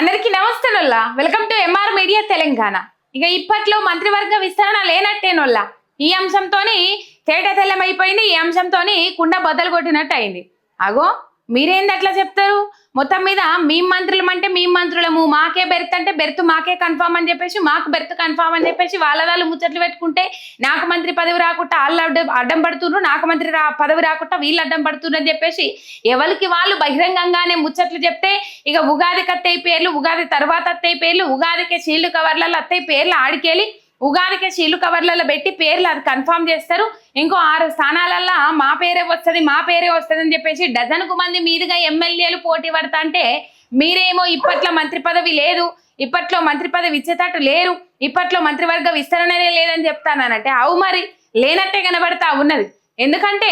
అందరికీ నమస్తేనొల్లా welcome to M R media Telangana ఇక ఇప్పట్లో మంత్రివర్గ విస్తరణ లేనట్టేనొల్లా ఈ అంశంతోని తేట తెల్లమైపోయింది ఈ అంశంతోని కుండ బద్దలు కొట్టినట్టు అయింది అగో మీరేంది అట్లా చెప్తారు? మొత్తం మీద మీ మంత్రులం అంటే మీ మంత్రులము. మాకే బెర్త్ అంటే బెర్త్ మాకే కన్ఫామ్ అని చెప్పేసి మాకు బెర్త్ కన్ఫామ్ అని చెప్పేసి వాళ్ళ వాళ్ళు ముచ్చట్లు పెట్టుకుంటే నాకు మంత్రి పదవి రాకుండా వాళ్ళు అడ్డం అడ్డం పడుతున్నారు నాకు మంత్రి రా పదవి రాకుండా వీళ్ళు అడ్డం పడుతున్నారు అని చెప్పేసి ఎవరికి వాళ్ళు బహిరంగంగానే ముచ్చట్లు చెప్తే ఇక ఉగాదికి అత్తయ్య పేర్లు ఉగాది తర్వాత అత్తయ్య పేర్లు ఉగాదికి షీల్డ్ కవర్లలో అత్తయ్య పేర్లు ఆడికెళ్ళి ఉగాదికి షీలు కవర్లలో పెట్టి పేర్లు అది కన్ఫామ్ చేస్తారు. ఇంకో ఆరు స్థానాలల్లో మా పేరే వస్తుంది మా పేరే వస్తుంది అని చెప్పేసి డజన్కు మంది మీదుగా ఎమ్మెల్యేలు పోటీ పడతా అంటే మీరేమో ఇప్పట్లో మంత్రి పదవి లేదు ఇప్పట్లో మంత్రి పదవి ఇచ్చేటట్టు లేరు ఇప్పట్లో మంత్రివర్గ విస్తరణనే లేదని చెప్తానంటే అవు మరి లేనట్టే కనబడతా ఉన్నది. ఎందుకంటే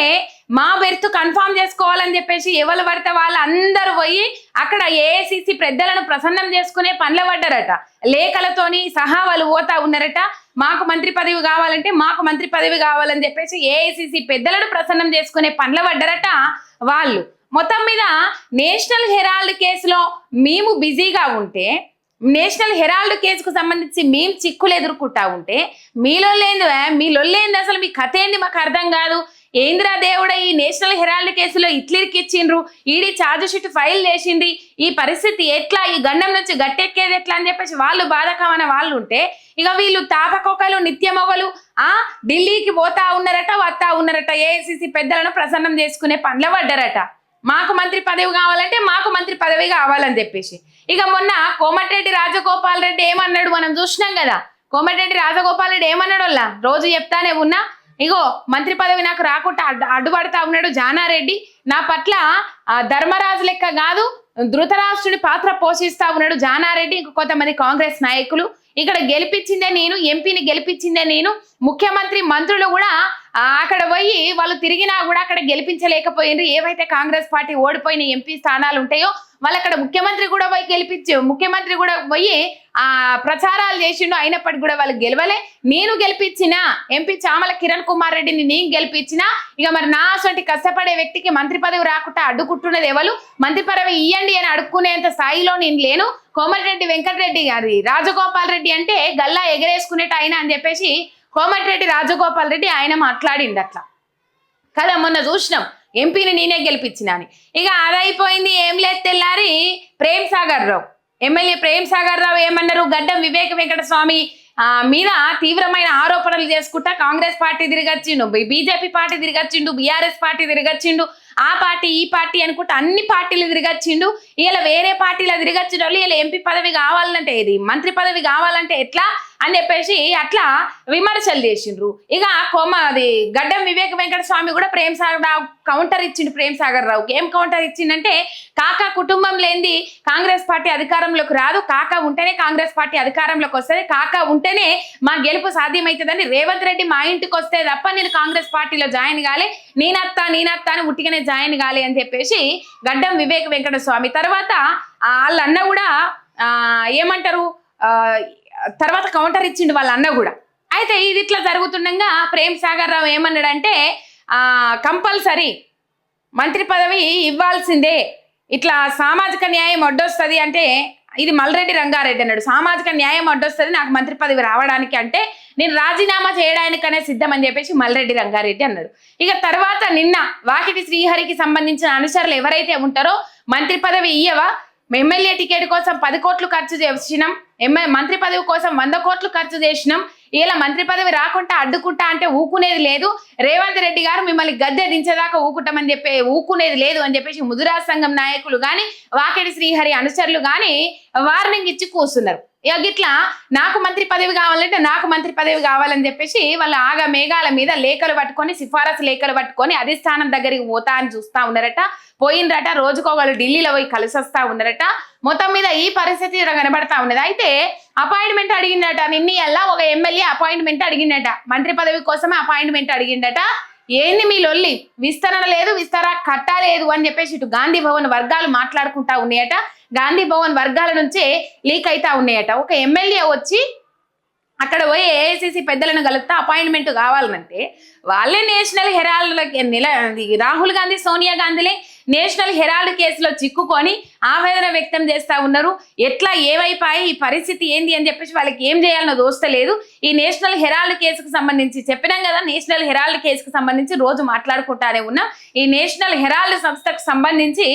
మా బెర్త్ కన్ఫామ్ చేసుకోవాలని చెప్పేసి ఎవరు పడితే వాళ్ళు అందరూ పోయి అక్కడ ఏఐసిసి పెద్దలను ప్రసన్నం చేసుకునే పనులు పడ్డారట. లేఖలతోని సహా వాళ్ళు పోతా ఉన్నారట. మాకు మంత్రి పదవి కావాలంటే మాకు మంత్రి పదవి కావాలని చెప్పేసి ఏఐసిసి పెద్దలను ప్రసన్నం చేసుకునే పనులు పడ్డారట వాళ్ళు. మొత్తం మీద నేషనల్ హెరాల్డ్ కేసులో మేము బిజీగా ఉంటే నేషనల్ హెరాల్డ్ కేసుకు సంబంధించి మేము చిక్కులు ఎదుర్కొంటా ఉంటే మీలో లేదు మీలో లేదు అసలు? మీ కథ ఏంది? మాకు అర్థం కాదు. ఏంద్రా దేవుడ ఈ నేషనల్ హెరాల్డ్ కేసులో ఇట్లిరికిచ్చిండ్రు? ఈడీ ఛార్జ్ షీట్ ఫైల్ చేసింది ఈ పరిస్థితి ఎట్లా? ఈ గండం నుంచి గట్టెక్కేది ఎట్లా అని చెప్పేసి వాళ్ళు బాధకమైన వాళ్ళు ఉంటే ఇక వీళ్ళు తాపకొకలు నిత్యమొగలు ఆ ఢిల్లీకి పోతా ఉన్నారట వస్తా ఉన్నారట ఏఐసిసి పెద్దలను ప్రసన్నం చేసుకునే పనుల పడ్డారట. మాకు మంత్రి పదవి కావాలంటే మాకు మంత్రి పదవి కావాలని చెప్పేసి. ఇక మొన్న కోమటిరెడ్డి రాజగోపాల్ రెడ్డి ఏమన్నాడు మనం చూసినాం కదా? కోమటిరెడ్డి రాజగోపాల్ రెడ్డి ఏమన్నాడు వాళ్ళ రోజు చెప్తానే ఉన్నా ఇగో మంత్రి పదవి నాకు రాకుండా అడ్డు అడ్డుపడతా ఉన్నాడు జానారెడ్డి. నా పట్ల ధర్మరాజు లెక్క కాదు ధృతరాష్ట్రుడి పాత్ర పోషిస్తా ఉన్నాడు జానారెడ్డి. ఇంకొంతమంది కాంగ్రెస్ నాయకులు ఇక్కడ గెలిపించిందే నేను ఎంపీని గెలిపించిందే నేను ముఖ్యమంత్రి మంత్రులు కూడా అక్కడ పోయి వాళ్ళు తిరిగినా కూడా అక్కడ గెలిపించలేకపోయినారు. ఏవైతే కాంగ్రెస్ పార్టీ ఓడిపోయిన ఎంపీ స్థానాలు ఉంటాయో వాళ్ళు అక్కడ ముఖ్యమంత్రి కూడా పోయి గెలిపించు ముఖ్యమంత్రి కూడా పోయి ఆ ప్రచారాలు చేసిండు అయినప్పటికీ కూడా వాళ్ళు గెలవలే. నేను గెలిపించిన ఎంపీ చామల కిరణ్ కుమార్ రెడ్డిని నేను గెలిపించిన. ఇక మరి నా అసంటి కష్టపడే వ్యక్తికి మంత్రి పదవి రాకుండా అడ్డుకుంటున్నది ఎవరు? మంత్రి పదవి ఇయ్యండి అని అడుక్కునేంత స్థాయిలో నేను లేను. కోమటిరెడ్డి వెంకటరెడ్డి గారి రాజగోపాల్ రెడ్డి అంటే గల్లా ఎగరేసుకునేట ఆయన అని చెప్పేసి కోమటిరెడ్డి రాజగోపాల్ రెడ్డి ఆయన మాట్లాడింది అట్లా కదా మొన్న చూసినాం. ఎంపీని నేనే గెలిపించిన అని ఇక అదైపోయింది ఏం లేదు తెల్లారి ప్రేమ్ సాగర్ రావు. ఎమ్మెల్యే ప్రేమ్ సాగర్ రావు ఏమన్నారు? గడ్డం వివేక వెంకట స్వామి మీద తీవ్రమైన ఆరోపణలు చేసుకుంటా కాంగ్రెస్ పార్టీ తిరిగొచ్చిండు బీజేపీ పార్టీ తిరిగొచ్చిండు బీఆర్ఎస్ పార్టీ తిరిగొచ్చిండు. ఆ పార్టీ ఈ పార్టీ అనుకుంటా అన్ని పార్టీలు తిరిగొచ్చిండు. ఇలా వేరే పార్టీలో తిరిగొచ్చిన వాళ్ళు ఇలా ఎంపీ పదవి కావాలంటే ఇది మంత్రి పదవి కావాలంటే ఎట్లా? అని చెప్పేసి అట్లా విమర్శలు చేసిండ్రు. ఇక కొమ్మ అది గడ్డం వివేక వెంకట స్వామి కూడా ప్రేమ్ సాగర్ రావు కౌంటర్ ఇచ్చిండు ప్రేమ్ సాగర్ రావుకి. ఏం కౌంటర్ ఇచ్చిండంటే కాకా కుటుంబం లేనిది కాంగ్రెస్ పార్టీ అధికారంలోకి రాదు. కాకా ఉంటేనే కాంగ్రెస్ పార్టీ అధికారంలోకి వస్తుంది. కాకా ఉంటేనే మా గెలుపు సాధ్యమవుతుందని రేవంత్ రెడ్డి మా ఇంటికి వస్తే తప్ప నేను కాంగ్రెస్ పార్టీలో జాయిన్ కాలే. నేనత్తా నేనత్తా అని ఉట్టిగానే జాయిన్ కాలే అని చెప్పేసి గడ్డం వివేక వెంకట స్వామి తర్వాత వాళ్ళ అన్న కూడా ఏమంటారు? తర్వాత కౌంటర్ ఇచ్చిండు వాళ్ళ అన్న కూడా. అయితే ఇది ఇట్లా జరుగుతుండగా ప్రేమ్ సాగర్ రావు ఏమన్నాడంటే కంపల్సరీ మంత్రి పదవి ఇవ్వాల్సిందే. ఇట్లా సామాజిక న్యాయం అడ్డొస్తుంది అంటే ఇది మల్రెడ్డి రంగారెడ్డి అన్నాడు. సామాజిక న్యాయం అడ్డొస్తుంది నాకు మంత్రి పదవి రావడానికి అంటే నేను రాజీనామా చేయడానికనే సిద్ధం అని చెప్పేసి మల్రెడ్డి రంగారెడ్డి అన్నాడు. ఇక తర్వాత నిన్న వాకిటి శ్రీహరికి సంబంధించిన అనుచరులు ఎవరైతే ఉంటారో మంత్రి పదవి ఇయ్యవా? ఎమ్మెల్యే టికెట్ కోసం పది కోట్లు ఖర్చు చేసినాం. ఎమ్మె మంత్రి పదవి కోసం వంద కోట్లు ఖర్చు చేసినాం. ఇలా మంత్రి పదవి రాకుండా అడ్డుకుంటా అంటే ఊకునేది లేదు. రేవంత్ రెడ్డి గారు మిమ్మల్ని గద్దె దించేదాకా ఊకుంటామని చెప్పే ఊకునేది లేదు అని చెప్పేసి ముదురా సంఘం నాయకులు కానీ వాకెడి శ్రీహరి అనుచరులు కానీ వార్నింగ్ ఇచ్చి కూర్చున్నారు. ఇక గిట్లా నాకు మంత్రి పదవి కావాలంటే నాకు మంత్రి పదవి కావాలని చెప్పేసి వాళ్ళు ఆగ మేఘాల మీద లేఖలు పట్టుకొని సిఫారసు లేఖలు పట్టుకొని అధిష్టానం దగ్గరికి పోతా అని చూస్తా ఉన్నారట. పోయిందట రోజుకో వాళ్ళు ఢిల్లీలో పోయి కలిసి వస్తా ఉన్నారట. మొత్తం మీద ఈ పరిస్థితి కనబడతా ఉన్నది. అయితే అపాయింట్మెంట్ అడిగిందట నిన్న అలా ఒక ఎమ్మెల్యే అపాయింట్మెంట్ అడిగిండట. మంత్రి పదవి కోసమే అపాయింట్మెంట్ అడిగిందట ఏంది మీ లొల్లి? విస్తరణ లేదు విస్తర కట్ట లేదు అని చెప్పేసి ఇటు గాంధీ భవన్ వర్గాలు మాట్లాడుకుంటా ఉన్నాయట. గాంధీ భవన్ వర్గాల నుంచే లీక్ అవుతా ఉన్నాయట. ఒక ఎమ్మెల్యే వచ్చి అక్కడ పోయి ఏఐసిసి పెద్దలను కలుపుతా అపాయింట్మెంట్ కావాలంటే వాళ్ళే నేషనల్ హెరాల్డ్ నిల రాహుల్ గాంధీ సోనియా గాంధీలే నేషనల్ హెరాల్డ్ కేసులో చిక్కుకొని ఆవేదన వ్యక్తం చేస్తా ఉన్నారు. ఎట్లా ఏమైపోయి ఈ పరిస్థితి ఏంది అని చెప్పేసి వాళ్ళకి ఏం చేయాలనో దోస్తలేదు ఈ నేషనల్ హెరాల్డ్ కేసుకు సంబంధించి చెప్పినాం కదా నేషనల్ హెరాల్డ్ కేసుకు సంబంధించి రోజు మాట్లాడుకుంటానే ఉన్నాం. ఈ నేషనల్ హెరాల్డ్ సంస్థకు సంబంధించి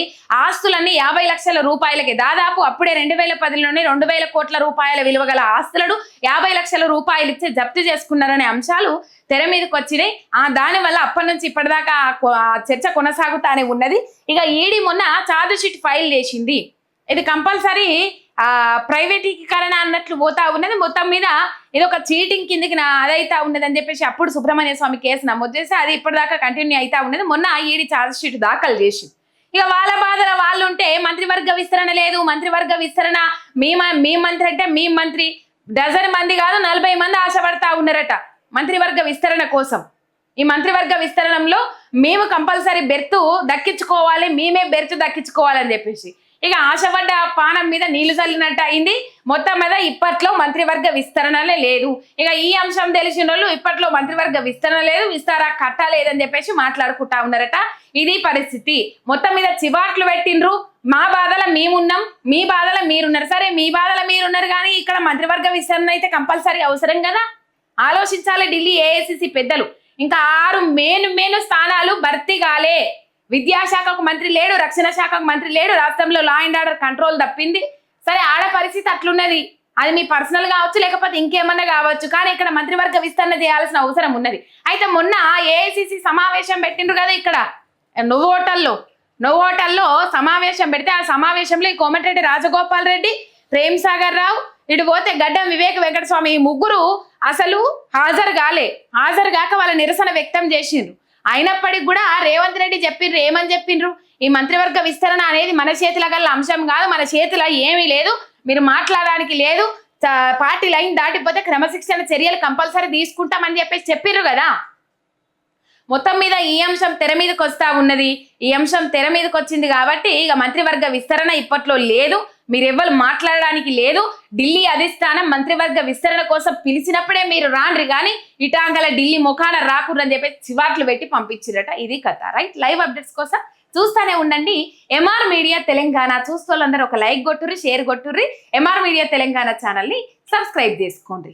ఆస్తులన్నీ యాభై లక్షల రూపాయలకి. దాదాపు అప్పుడే రెండు వేల పదిలోనే రెండు వేల కోట్ల రూపాయల విలువ గల ఆస్తులను యాభై లక్షల రూపాయలు ఇచ్చి జప్తు చేసుకున్నారనే అంశాలు తెర మీదకి వచ్చినాయి. ఆ దాని వల్ల అప్పటి నుంచి ఇప్పటిదాకా చర్చ కొనసాగుతానే ఉన్నది. ఇక ఈడీ మొన్న చార్జ్ షీట్ ఫైల్ చేసింది. ఇది కంపల్సరీ ఆ ప్రైవేటీకరణ అన్నట్లు పోతా ఉన్నది. మొత్తం మీద ఇది ఒక చీటింగ్ కిందికి నా అదైతా ఉన్నది అని చెప్పేసి అప్పుడు సుబ్రహ్మణ్య స్వామి కేసు నమోదు చేసి అది ఇప్పటిదాకా కంటిన్యూ అయితా ఉన్నది. మొన్న ఈడీ చార్జ్ షీట్ దాఖలు చేసింది. ఇక వాళ్ళ బాధల వాళ్ళు ఉంటే మంత్రివర్గ విస్తరణ లేదు. మంత్రివర్గ విస్తరణ మీ మీ మంత్రి అంటే మీ మంత్రి. డజన్ మంది కాదు నలభై మంది ఆశపడతా ఉన్నారట. మంత్రివర్గ విస్తరణ కోసం. ఈ మంత్రివర్గ విస్తరణలో మేము కంపల్సరీ బెర్తు దక్కించుకోవాలి మేమే బెర్తు దక్కించుకోవాలని చెప్పేసి. ఇక ఆశపడ్డ పానం మీద నీళ్ళు చల్లినట్టు అయింది. మొత్తం మీద ఇప్పట్లో మంత్రివర్గ విస్తరణలే లేదు. ఇక ఈ అంశం తెలిసిన వాళ్ళు ఇప్పట్లో మంత్రివర్గ విస్తరణ లేదు విస్తార కట్ట లేదని చెప్పేసి మాట్లాడుకుంటా ఉన్నారట. ఇది పరిస్థితి. మొత్తం మీద చివాట్లు పెట్టిండ్రు. మా బాధల మేమున్నాం మీ బాధల మీరున్నారు. సరే మీ బాధల మీరున్నారు కానీ ఇక్కడ మంత్రివర్గ విస్తరణ అయితే కంపల్సరీ అవసరం కదా? ఆలోచించాలి ఢిల్లీ ఏఐసిసి పెద్దలు. ఇంకా ఆరు మేను మేను స్థానాలు భర్తీ కాలే. విద్యాశాఖకు మంత్రి లేడు రక్షణ శాఖకు మంత్రి లేడు రాష్ట్రంలో లా అండ్ ఆర్డర్ కంట్రోల్ తప్పింది. సరే ఆడ పరిస్థితి అట్లున్నది. అది మీ పర్సనల్ కావచ్చు లేకపోతే ఇంకేమన్నా కావచ్చు. కానీ ఇక్కడ మంత్రివర్గ విస్తరణ చేయాల్సిన అవసరం ఉన్నది. అయితే మొన్న ఏఐసిసి సమావేశం పెట్టిండ్రు కదా ఇక్కడ. నువ్వు హోటల్లో నువ్వు హోటల్లో సమావేశం పెడితే ఆ సమావేశంలో ఈ కోమటిరెడ్డి రాజగోపాల్ రెడ్డి ప్రేమ్ సాగర్ రావు ఇటు పోతే గడ్డం వివేక్ వెంకటస్వామి ఈ ముగ్గురు అసలు హాజరు కాలే. హాజరు కాక వాళ్ళ నిరసన వ్యక్తం చేసిండ్రు. అయినప్పటికి కూడా రేవంత్ రెడ్డి చెప్పిండ్రు ఏమని చెప్పిండ్రు ఈ మంత్రివర్గ విస్తరణ అనేది మన చేతిలో గల అంశం కాదు మన చేతిలో ఏమీ లేదు మీరు మాట్లాడడానికి లేదు. పార్టీ లైన్ దాటిపోతే క్రమశిక్షణ చర్యలు కంపల్సరీ తీసుకుంటామని చెప్పేసి చెప్పిర్రు కదా. మొత్తం మీద ఈ అంశం తెర మీదకి వస్తా ఉన్నది. ఈ అంశం తెర మీదకి వచ్చింది కాబట్టి ఇక మంత్రివర్గ విస్తరణ ఇప్పట్లో లేదు. మీరెవ్వరు మాట్లాడడానికి లేదు. ఢిల్లీ అధిష్టానం మంత్రివర్గ విస్తరణ కోసం పిలిచినప్పుడే మీరు రాండ్రి కానీ ఇటాంగల ఢిల్లీ ముఖాన రాకూడదని చెప్పి చివాట్లు పెట్టి పంపించిరట. ఇది కథ. రైట్? లైవ్ అప్డేట్స్ కోసం చూస్తూనే ఉండండి. M R media Telangana. చూస్తూ ఒక లైక్ కొట్టుర్రి షేర్ కొట్టుర్రి. ఎంఆర్ మీడియా తెలంగాణ ఛానల్ని సబ్స్క్రైబ్ చేసుకోండి.